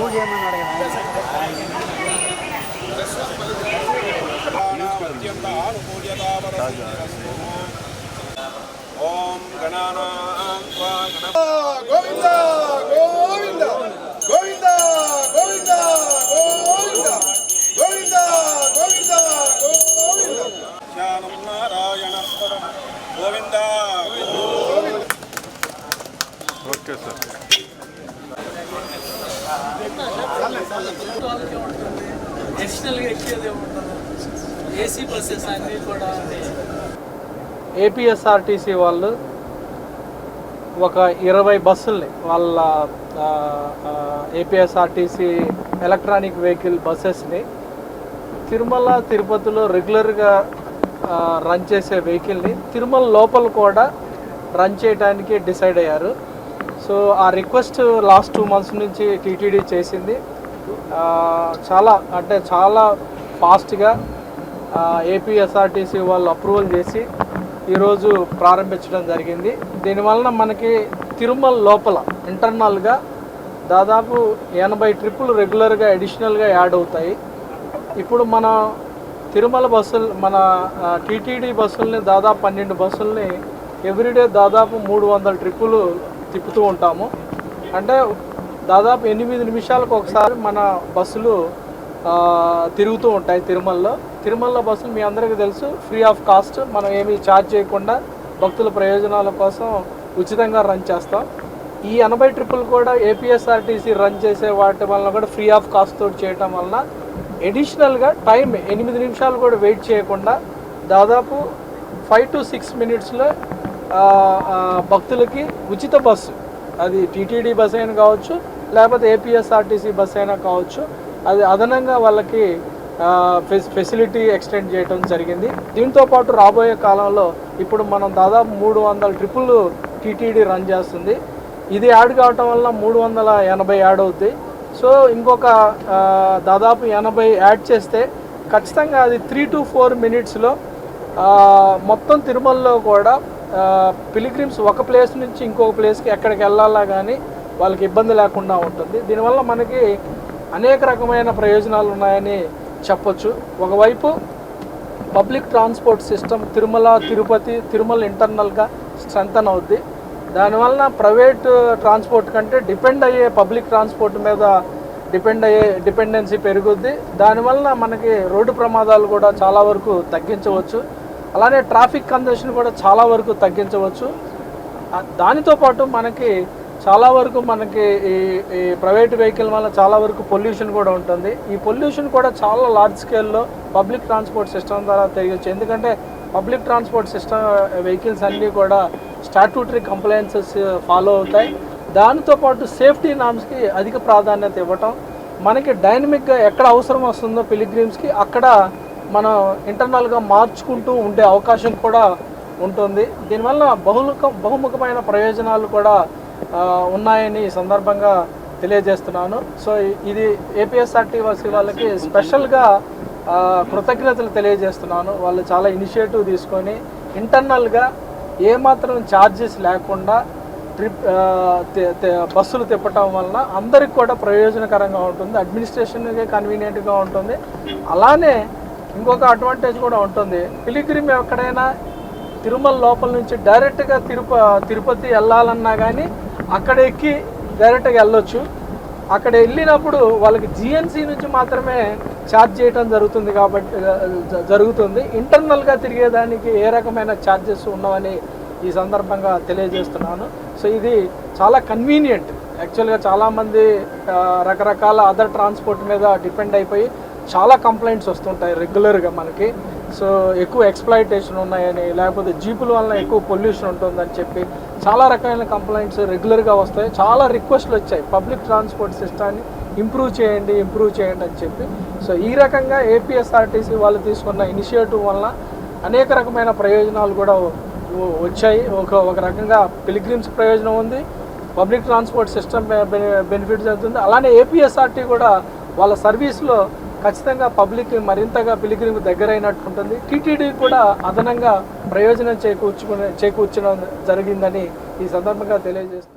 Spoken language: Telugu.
పూజ చేయమన్నాడు కదా ఓం గణానాం గోవింద గోవింద గోవింద గోవింద గోవింద గోవింద గోవింద గోవింద. ధ్యానం నారాయణ గోవింద. Okay sir. అడిషనల్గా ఉంటుంది. ఏసీ బస్సెస్ అన్నీ కూడా ఏపీఎస్ఆర్టీసీ వాళ్ళు ఒక ఇరవై బస్సుల్ని వాళ్ళ ఏపీఎస్ఆర్టీసీ ఎలక్ట్రానిక్ వెహికల్ బస్సెస్ని తిరుమల తిరుపతిలో రెగ్యులర్గా రన్ చేసే వెహికల్ని తిరుమల లోపల కూడా రన్ చేయడానికి డిసైడ్ అయ్యారు. సో ఆ రిక్వెస్ట్ లాస్ట్ టూ మంత్స్ నుంచి టీటీడీ చేసింది. చాలా అంటే చాలా ఫాస్ట్గా ఏపీఎస్ఆర్టీసీ వాళ్ళు అప్రూవల్ చేసి ఈరోజు ప్రారంభించడం జరిగింది. దీనివలన మనకి తిరుమల లోపల ఇంటర్నల్గా దాదాపు ఎనభై ట్రిప్పులు రెగ్యులర్గా అడిషనల్గా యాడ్ అవుతాయి. ఇప్పుడు మన తిరుమల బస్సులు మన టీటీడీ బస్సుల్ని దాదాపు పన్నెండు బస్సుల్ని ఎవ్రీడే దాదాపు మూడు వందల ట్రిప్పులు తిప్పుతూ ఉంటాము. అంటే దాదాపు ఎనిమిది నిమిషాలకు ఒకసారి మన బస్సులు తిరుగుతూ ఉంటాయి తిరుమలలో. తిరుమలలో బస్సులు మీ అందరికీ తెలుసు ఫ్రీ ఆఫ్ కాస్ట్ మనం ఏమీ ఛార్జ్ చేయకుండా భక్తుల ప్రయోజనాల కోసం ఉచితంగా రన్ చేస్తాం. ఈ ఎనభై ట్రిప్పులు కూడా ఏపీఎస్ఆర్టీసీ రన్ చేసే వాటి వలన కూడా ఫ్రీ ఆఫ్ కాస్ట్ తోటి చేయటం వలన ఎడిషనల్గా టైం ఎనిమిది నిమిషాలు కూడా వెయిట్ చేయకుండా దాదాపు ఫైవ్ టు సిక్స్ మినిట్స్లో భక్తులకి ఉచిత బస్సు అది టీటీడీ బస్ అయినా కావచ్చు లేకపోతే ఏపీఎస్ఆర్టీసీ బస్ అయినా కావచ్చు అది అదనంగా వాళ్ళకి ఫెసిలిటీ ఎక్స్టెండ్ చేయడం జరిగింది. దీంతో పాటు రాబోయే కాలంలో ఇప్పుడు మనం దాదాపు మూడు వందల ట్రిప్పులు టీటీడీ రన్ చేస్తుంది. ఇది యాడ్ కావటం వల్ల మూడు వందల ఎనభై యాడ్ అవుతాయి సో ఇంకొక దాదాపు ఎనభై యాడ్ చేస్తే ఖచ్చితంగా అది త్రీ టు ఫోర్ మినిట్స్లో మొత్తం తిరుమలలో కూడా పిలిగ్రిమ్స్ ఒక ప్లేస్ నుంచి ఇంకొక ప్లేస్కి ఎక్కడికి వెళ్ళాలా కానీ వాళ్ళకి ఇబ్బంది లేకుండా ఉంటుంది. దీనివల్ల మనకి అనేక రకమైన ప్రయోజనాలు ఉన్నాయని చెప్పొచ్చు. ఒకవైపు public transport system Tirumala Tirupati Tirumala ఇంటర్నల్గా స్ట్రెంగ్తన్ అవుద్ది. దానివల్ల ప్రైవేట్ ట్రాన్స్పోర్ట్ కంటే డిపెండ్ అయ్యే పబ్లిక్ ట్రాన్స్పోర్ట్ మీద డిపెండ్ అయ్యే డిపెండెన్సీ పెరుగుద్ది. దానివల్ల మనకి రోడ్డు ప్రమాదాలు కూడా చాలా వరకు తగ్గించవచ్చు. అలానే ట్రాఫిక్ కంజెషన్ కూడా చాలా వరకు తగ్గించవచ్చు. దానితో పాటు మనకి చాలా వరకు మనకి ఈ ఈ ప్రైవేట్ వెహికల్ వల్ల చాలా వరకు పొల్యూషన్ కూడా ఉంటుంది. ఈ పొల్యూషన్ కూడా చాలా లార్జ్ స్కేల్లో పబ్లిక్ ట్రాన్స్పోర్ట్ సిస్టమ్ ద్వారా తెలియచ్చు ఎందుకంటే పబ్లిక్ ట్రాన్స్పోర్ట్ సిస్టమ్ వెహికల్స్ అన్నీ కూడా స్టాట్యూటరీ కంప్లైన్సెస్ ఫాలో అవుతాయి. దానితో పాటు సేఫ్టీ నామ్స్కి అధిక ప్రాధాన్యత ఇవ్వటం మనకి డైనమిక్గా ఎక్కడ అవసరం వస్తుందో పిలిగ్రీమ్స్కి అక్కడ మనం ఇంటర్నల్గా మార్చుకుంటూ ఉండే అవకాశం కూడా ఉంటుంది. దీనివల్ల బహుముఖ బహుముఖమైన ప్రయోజనాలు కూడా ఉన్నాయని ఈ సందర్భంగా తెలియజేస్తున్నాను. సో ఇది ఏపీఎస్ఆర్టీసీ వాళ్ళకి స్పెషల్గా కృతజ్ఞతలు తెలియజేస్తున్నాను. వాళ్ళు చాలా ఇనిషియేటివ్ తీసుకొని ఇంటర్నల్గా ఏమాత్రం ఛార్జెస్ లేకుండా ట్రిప్ బస్సులు తిప్పటం వలన అందరికి కూడా ప్రయోజనకరంగా ఉంటుంది. అడ్మినిస్ట్రేషన్కి కన్వీనియంట్గా ఉంటుంది. అలానే ఇంకొక అడ్వాంటేజ్ కూడా ఉంటుంది. పిలిగ్రిమ్ ఎక్కడైనా తిరుమల లోపల నుంచి డైరెక్ట్గా తిరుప తిరుపతి వెళ్ళాలన్నా కానీ అక్కడ ఎక్కి డైరెక్ట్గా వెళ్ళొచ్చు. అక్కడ వెళ్ళినప్పుడు వాళ్ళకి జిఎన్సీ నుంచి మాత్రమే ఛార్జ్ చేయడం జరుగుతుంది కాబట్టి జరుగుతుంది. ఇంటర్నల్గా తిరిగేదానికి ఏ రకమైన ఛార్జెస్ ఉన్నవని ఈ సందర్భంగా తెలియజేస్తున్నాను. సో ఇది చాలా కన్వీనియంట్ యాక్చువల్గా చాలామంది రకరకాల అదర్ ట్రాన్స్పోర్ట్ మీద డిపెండ్ అయిపోయి చాలా కంప్లైంట్స్ వస్తుంటాయి రెగ్యులర్గా మనకి. సో ఎక్కువ ఎక్స్ప్లాయిటేషన్ ఉన్నాయని లేకపోతే జీపుల వలన ఎక్కువ పొల్యూషన్ ఉంటుందని చెప్పి చాలా రకమైన కంప్లైంట్స్ రెగ్యులర్గా వస్తాయి. చాలా రిక్వెస్ట్లు వచ్చాయి. పబ్లిక్ ట్రాన్స్పోర్ట్ సిస్టాన్ని ఇంప్రూవ్ చేయండి ఇంప్రూవ్ చేయండి అని చెప్పి. సో ఈ రకంగా ఏపీఎస్ఆర్టీసీ వాళ్ళు తీసుకున్న ఇనిషియేటివ్ వలన అనేక రకమైన ప్రయోజనాలు కూడా వచ్చాయి. ఒక ఒక రకంగా పిలిగ్రిమ్స్ ప్రయోజనం ఉంది. పబ్లిక్ ట్రాన్స్పోర్ట్ సిస్టమ్ బెనిఫిట్ జరుగుతుంది. అలానే ఏపీఎస్ఆర్టీ కూడా వాళ్ళ సర్వీస్లో ఖచ్చితంగా పబ్లిక్ మరింతగా పిలిగిరికి దగ్గరైనట్టు ఉంటుంది. టీటీడీ కూడా అదనంగా ప్రయోజనం చేకూర్చుకునే చేకూర్చడం జరిగిందని ఈ సందర్భంగా తెలియజేస్తూ